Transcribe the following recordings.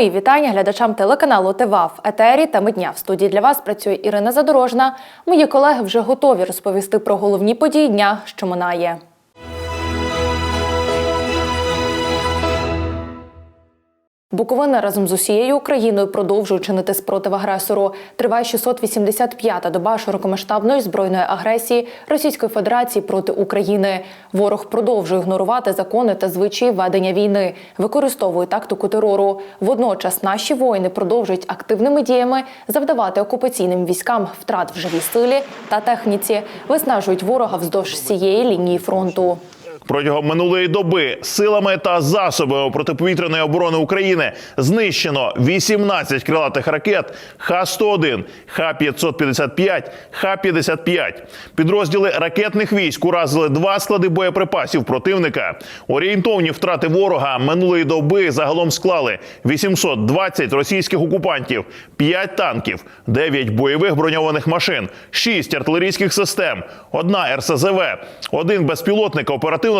Мої вітання глядачам телеканалу ТВА в етері та Медня. В студії для вас працює Ірина Задорожна. Мої колеги вже готові розповісти про головні події дня, що минає. Буковина разом з усією Україною продовжує чинити спротив агресору. Триває 685-та доба широкомасштабної збройної агресії Російської Федерації проти України. Ворог продовжує ігнорувати закони та звичаї ведення війни, використовує тактику терору. Водночас наші воїни продовжують активними діями завдавати окупаційним військам втрат в живій силі та техніці, виснажують ворога вздовж всієї лінії фронту. Протягом минулої доби силами та засобами протиповітряної оборони України знищено 18 крилатих ракет Х-101, Х-555, Х-55. Підрозділи ракетних військ уразили два склади боєприпасів противника. Орієнтовні втрати ворога минулої доби загалом склали 820 російських окупантів, 5 танків, 9 бойових броньованих машин, 6 артилерійських систем, 1 РСЗВ, один безпілотник оперативно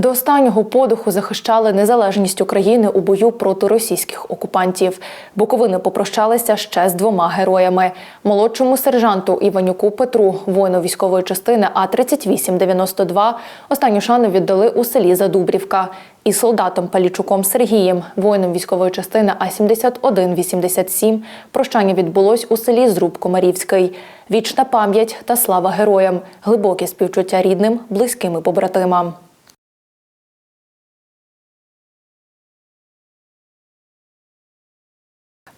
До останнього подиху захищали незалежність України у бою проти російських окупантів. Буковини попрощалися ще з двома героями: молодшому сержанту Іванюку Петру, воїну військової частини А 3892 Останню шану віддали у селі Задубрівка. І солдатом Палічуком Сергієм, воїном військової частини А 7187 Прощання відбулось у селі Зруб Комарівський. Вічна пам'ять та слава героям, глибоке співчуття рідним, близьким і побратимам.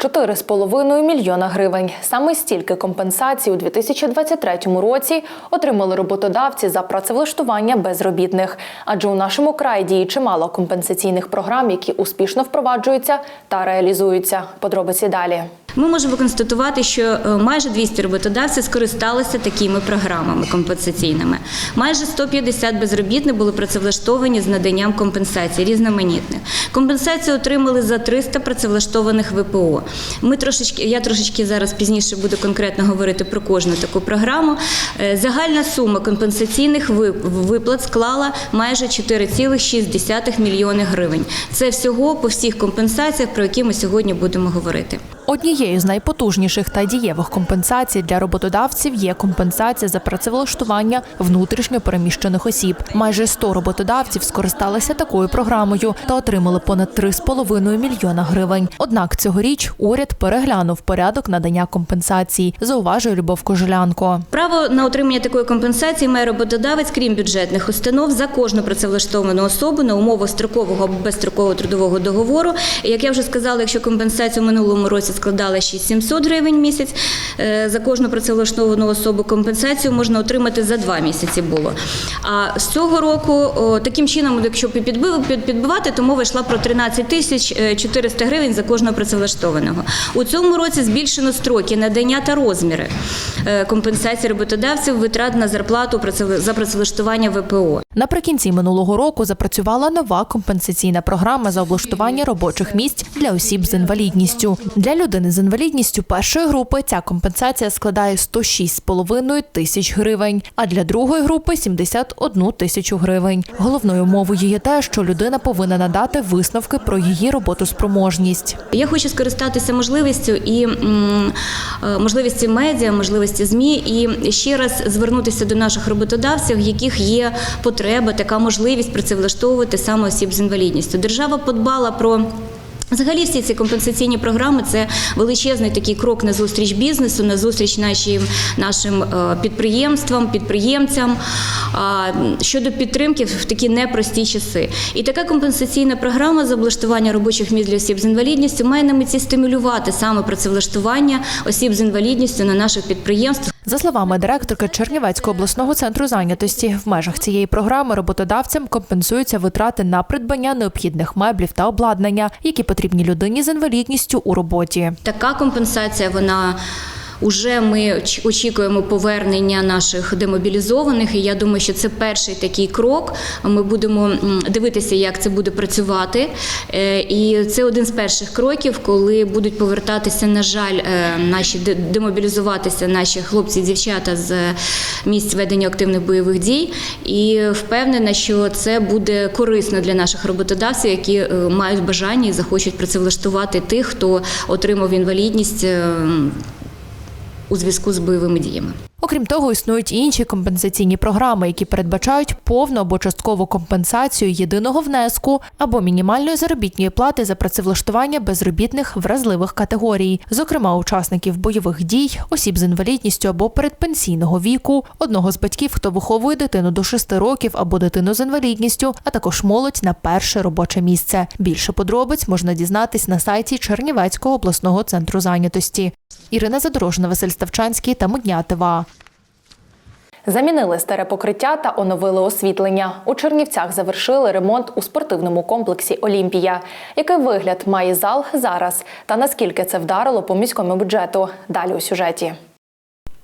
Чотири з половиною мільйона гривень. Саме стільки компенсацій у 2023 році отримали роботодавці за працевлаштування безробітних. Адже у нашому краї діє чимало компенсаційних програм, які успішно впроваджуються та реалізуються. Подробиці далі. Ми можемо констатувати, що е, майже 200 роботодавців скористалися такими програмами компенсаційними. Майже 150 безробітних були працевлаштовані з наданням компенсацій різноманітних. Компенсацію отримали за 300 працевлаштованих ВПО. Ми трошечки, я трошечки зараз пізніше буду конкретно говорити про кожну таку програму. Е, Загальна сума компенсаційних виплат склала майже 4,6 мільйони гривень. Це всього по всіх компенсаціях, про які ми сьогодні будемо говорити. Однією з найпотужніших та дієвих компенсацій для роботодавців є компенсація за працевлаштування внутрішньо переміщених осіб. Майже 100 роботодавців скористалися такою програмою та отримали понад 3,5 мільйона гривень. Однак цьогоріч уряд переглянув порядок надання компенсацій, зауважує Любов Кожелянко. Право на отримання такої компенсації має роботодавець, крім бюджетних установ, за кожну працевлаштовану особу на умовах строкового або безстрокового трудового договору. Як я вже сказала, якщо компенсація в минулому році складала 6700 гривень місяць е, за кожну працевлаштовану особу, компенсацію можна отримати за два місяці було. А з цього року таким чином, якщо підбив- підбивати, то мова йшла про 13 тисяч е, 400 гривень за кожного працевлаштованого. У цьому році збільшено строки надання та розміри е, компенсації роботодавців витрат на зарплату за працевлаштування ВПО. Наприкінці минулого року запрацювала нова компенсаційна програма за облаштування робочих місць для осіб з інвалідністю. Для людини з інвалідністю першої групи ця компенсація складає 106,5 тисяч гривень, а для другої групи 71 тисячу гривень. Головною умовою є те, що людина повинна надати висновки про її роботоспроможність. Я хочу скористатися можливістю і е, медіа, можливості змі, і ще раз звернутися до наших роботодавців, в яких є потреба, така можливість працевлаштовувати саме осіб з інвалідністю. Держава подбала про. Взагалі, всі ці компенсаційні програми це величезний такий крок на зустріч бізнесу, на зустріч нашим, нашим е, підприємствам, підприємцям щодо підтримки в такі непрості часи. І така компенсаційна програма з облаштування робочих місць для осіб з інвалідністю має на меті стимулювати саме працевлаштування осіб з інвалідністю на наших підприємствах. За словами директорки Чернівецького обласного центру зайнятості, в межах цієї програми роботодавцям компенсуються витрати на придбання необхідних меблів та обладнання, які потрібні людині з інвалідністю у роботі. Така компенсація вона Уже ми оч- очікуємо повернення наших демобілізованих. І я думаю, що це перший такий крок. Ми будемо дивитися, як це буде працювати. Е, І це один з перших кроків, коли будуть повертатися, на жаль, е, наші демобілізуватися наші хлопці і дівчата з місць ведення активних бойових дій. І впевнена, що це буде корисно для наших роботодавців, які е, мають бажання і захочуть працевлаштувати тих, хто отримав інвалідність у зв'язку з бойовими діями. Окрім того, існують інші компенсаційні програми, які передбачають повну або часткову компенсацію єдиного внеску або мінімальної заробітної плати за працевлаштування безробітних вразливих категорій, зокрема учасників бойових дій, осіб з інвалідністю або передпенсійного віку, одного з батьків, хто виховує дитину до 6 років або дитину з інвалідністю, а також молодь на перше робоче місце. Більше подробиць можна дізнатись на сайті Чернівецького обласного центру зайнятості. Ірина Задорожна, Василь Ставчанський та Мудня ТВА. Замінили старе покриття та оновили освітлення. У Чернівцях завершили ремонт у спортивному комплексі Олімпія. Який вигляд має зал зараз? Та наскільки це вдарило по міському бюджету? Далі у сюжеті.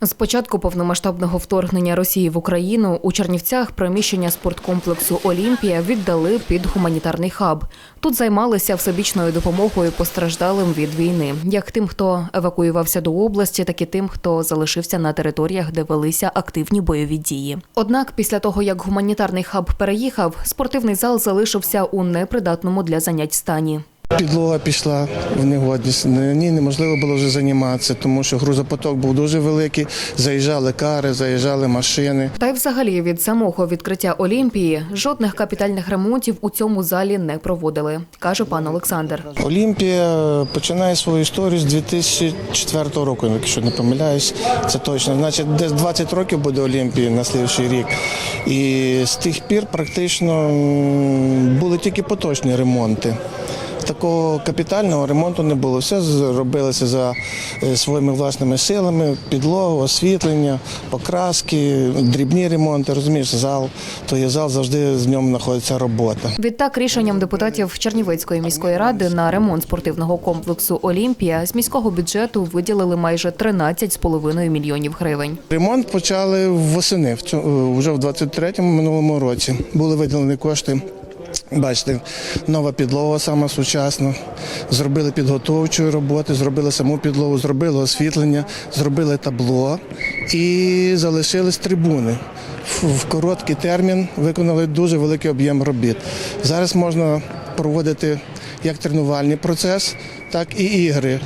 З початку повномасштабного вторгнення Росії в Україну у Чернівцях приміщення спорткомплексу Олімпія віддали під гуманітарний хаб. Тут займалися всебічною допомогою постраждалим від війни, як тим, хто евакуювався до області, так і тим, хто залишився на територіях, де велися активні бойові дії. Однак, після того як гуманітарний хаб переїхав, спортивний зал залишився у непридатному для занять стані. Підлога пішла в негодність. На ній неможливо було вже займатися, тому що грузопоток був дуже великий. Заїжджали кари, заїжджали машини. Та й взагалі від самого відкриття Олімпії жодних капітальних ремонтів у цьому залі не проводили, каже пан Олександр. Олімпія починає свою історію з 2004 року, якщо не помиляюсь. Це точно. Значить, десь 20 років буде Олімпії на слідчий рік. І з тих пір практично були тільки поточні ремонти. Такого капітального ремонту не було. Все зробилося за е, своїми власними силами: підлогу, освітлення, покраски, дрібні ремонти. Розумієш, зал то є зал, завжди в ньому знаходиться робота. Відтак, рішенням депутатів Чернівецької міської ради на ремонт спортивного комплексу Олімпія з міського бюджету виділили майже 13,5 мільйонів гривень. Ремонт почали восени, в вже в 23-му минулому році. Були виділені кошти. Бачите, нова підлога саме сучасна. Зробили підготовчої роботи, зробили саму підлогу, зробили освітлення, зробили табло і залишились трибуни. В- короткий термін виконали дуже великий об'єм робіт. Зараз можна проводити як тренувальний процес, так і ігри.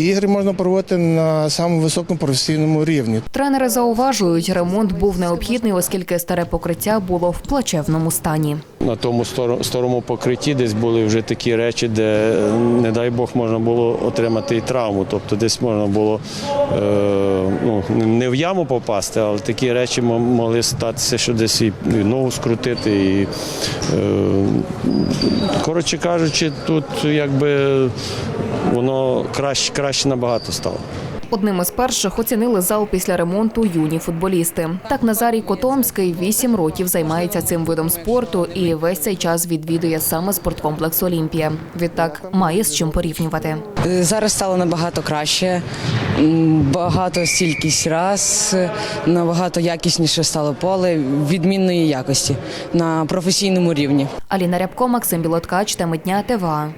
І ігри можна проводити на самому високому професійному рівні. Тренери зауважують, ремонт був необхідний, оскільки старе покриття було в плачевному стані. На тому старому покритті десь були вже такі речі, де, не дай Бог, можна було отримати і травму. Тобто десь можна було е, ну, не в яму попасти, але такі речі могли статися, що десь і і ногу скрутити. І, е, коротше кажучи, тут якби воно краще, краще набагато стало. Одним із перших оцінили зал після ремонту юні футболісти. Так Назарій Котомський вісім років займається цим видом спорту і весь цей час відвідує саме спорткомплекс Олімпія. Відтак має з чим порівнювати. Е, Зараз стало набагато краще, багато стількість раз, набагато якісніше стало поле відмінної якості на професійному рівні. Аліна Рябко, Максим Білоткач, теми дня ТВА.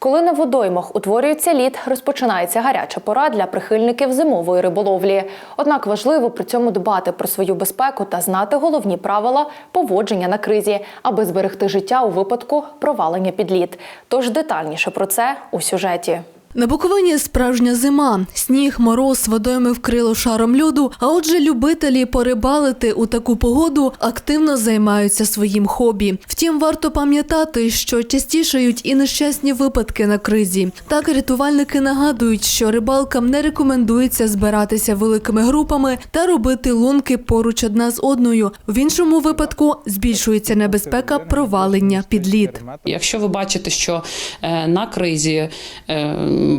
Коли на водоймах утворюється лід, розпочинається гаряча пора для прихильників зимової риболовлі. Однак важливо при цьому дбати про свою безпеку та знати головні правила поводження на кризі, аби зберегти життя у випадку провалення під лід. Тож детальніше про це у сюжеті. На Буковині справжня зима. Сніг, мороз, водойми вкрило шаром льоду. А отже, любителі порибалити у таку погоду активно займаються своїм хобі. Втім, варто пам'ятати, що частішають і нещасні випадки на кризі. Так рятувальники нагадують, що рибалкам не рекомендується збиратися великими групами та робити лунки поруч одна з одною. В іншому випадку збільшується небезпека провалення під лід. Якщо ви бачите, що е, на кризі е,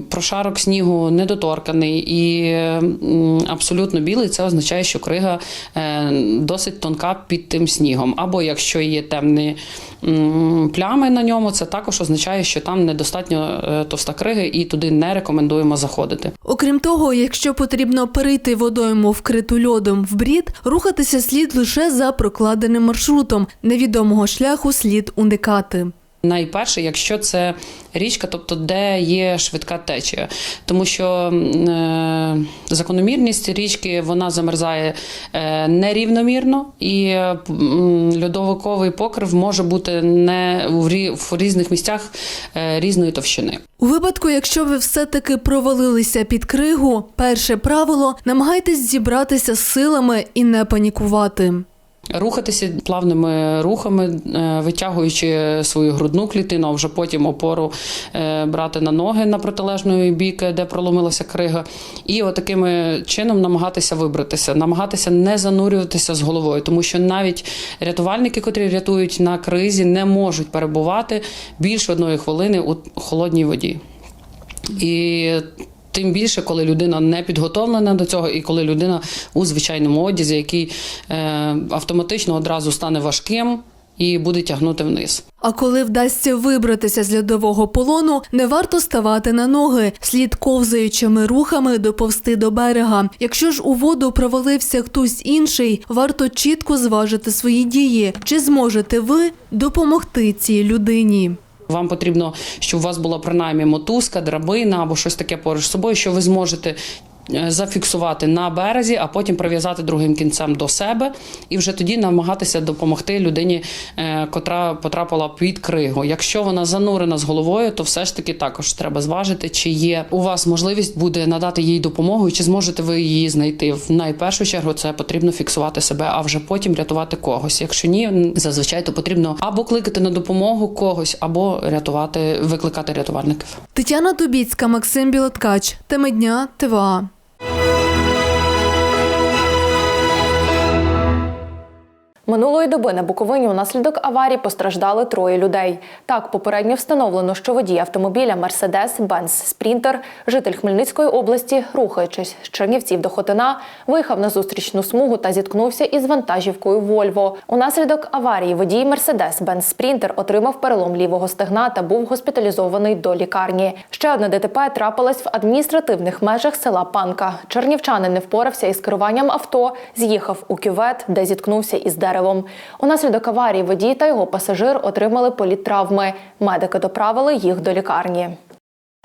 прошарок снігу недоторканий і абсолютно білий, це означає, що крига е, досить тонка під тим снігом. Або якщо є темні плями на ньому, це також означає, що там недостатньо е, товста криги і туди не рекомендуємо заходити. Окрім того, якщо потрібно перейти водойму вкриту льодом в брід, рухатися слід лише за прокладеним маршрутом. Невідомого шляху слід уникати. Найперше, якщо це річка, тобто де є швидка течія, тому що е, закономірність річки вона замерзає е, нерівномірно, і е, льодовиковий покрив може бути не в, рі- в різних місцях е, різної товщини. У випадку, якщо ви все-таки провалилися під кригу, перше правило намагайтесь зібратися з силами і не панікувати. Рухатися плавними рухами, е, витягуючи свою грудну клітину, а вже потім опору е, брати на ноги на протилежний бік, де проломилася крига, і отакими чином намагатися вибратися, намагатися не занурюватися з головою, тому що навіть рятувальники, котрі рятують на кризі, не можуть перебувати більше одної хвилини у холодній воді. І тим більше, коли людина не підготовлена до цього, і коли людина у звичайному одязі, який е, автоматично одразу стане важким і буде тягнути вниз. А коли вдасться вибратися з льодового полону, не варто ставати на ноги, слід ковзаючими рухами доповсти до берега. Якщо ж у воду провалився хтось інший, варто чітко зважити свої дії. Чи зможете ви допомогти цій людині? Вам потрібно, щоб у вас була принаймні мотузка, драбина або щось таке поруч з собою, що ви зможете. Е, Зафіксувати на березі, а потім прив'язати другим кінцем до себе, і вже тоді намагатися допомогти людині, е, котра потрапила під кригу. Якщо вона занурена з головою, то все ж таки також треба зважити, чи є у вас можливість буде надати їй допомогу, і чи зможете ви її знайти. В найпершу чергу це потрібно фіксувати себе, а вже потім рятувати когось. Якщо ні, зазвичай то потрібно або кликати на допомогу когось, або рятувати, викликати рятувальників. Тетяна Дубіцька, Максим Білоткач. Теми дня ТВА. Минулої доби на Буковині унаслідок аварії постраждали троє людей. Так, попередньо встановлено, що водій автомобіля Mercedes-Benz Sprinter, житель Хмельницької області, рухаючись з Чернівців до Хотина, виїхав на зустрічну смугу та зіткнувся із вантажівкою Вольво. Унаслідок аварії водій Mercedes-Benz Sprinter отримав перелом лівого стегна та був госпіталізований до лікарні. Ще одне ДТП трапилось в адміністративних межах села Панка. Чернівчанин не впорався із керуванням авто, з'їхав у кювет, де зіткнувся із деревом. Унаслідок аварії водій та його пасажир отримали політтравми. Медики доправили їх до лікарні.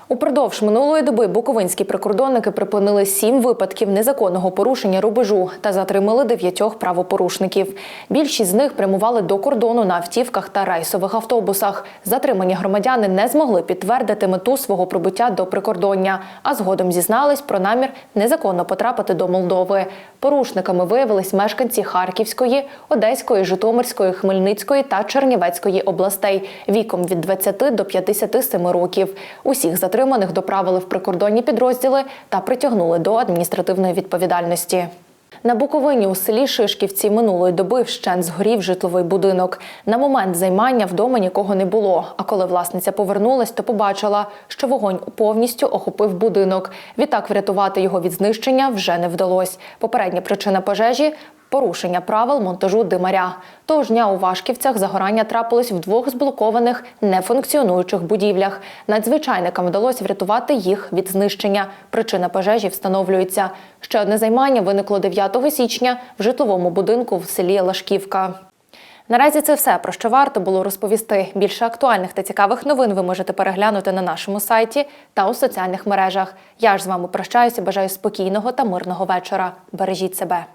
Упродовж минулої доби буковинські прикордонники припинили сім випадків незаконного порушення рубежу та затримали дев'ятьох правопорушників. Більшість з них прямували до кордону на автівках та рейсових автобусах. Затримані громадяни не змогли підтвердити мету свого прибуття до прикордоння, а згодом зізнались про намір незаконно потрапити до Молдови. Порушниками виявились мешканці Харківської, Одеської, Житомирської, Хмельницької та Чернівецької областей віком від 20 до 57 років. Усіх затриманих доправили в прикордонні підрозділи та притягнули до адміністративної відповідальності. На Буковині у селі Шишківці минулої доби вщент згорів житловий будинок. На момент займання вдома нікого не було. А коли власниця повернулась, то побачила, що вогонь повністю охопив будинок. Відтак врятувати його від знищення вже не вдалось. Попередня причина пожежі порушення правил монтажу димаря. Того ж дня у Вашківцях загорання трапилось в двох зблокованих нефункціонуючих будівлях. Надзвичайникам вдалося врятувати їх від знищення. Причина пожежі встановлюється. Ще одне займання виникло 9 січня в житловому будинку в селі Лашківка. Наразі це все про що варто було розповісти. Більше актуальних та цікавих новин ви можете переглянути на нашому сайті та у соціальних мережах. Я ж з вами прощаюся. Бажаю спокійного та мирного вечора. Бережіть себе.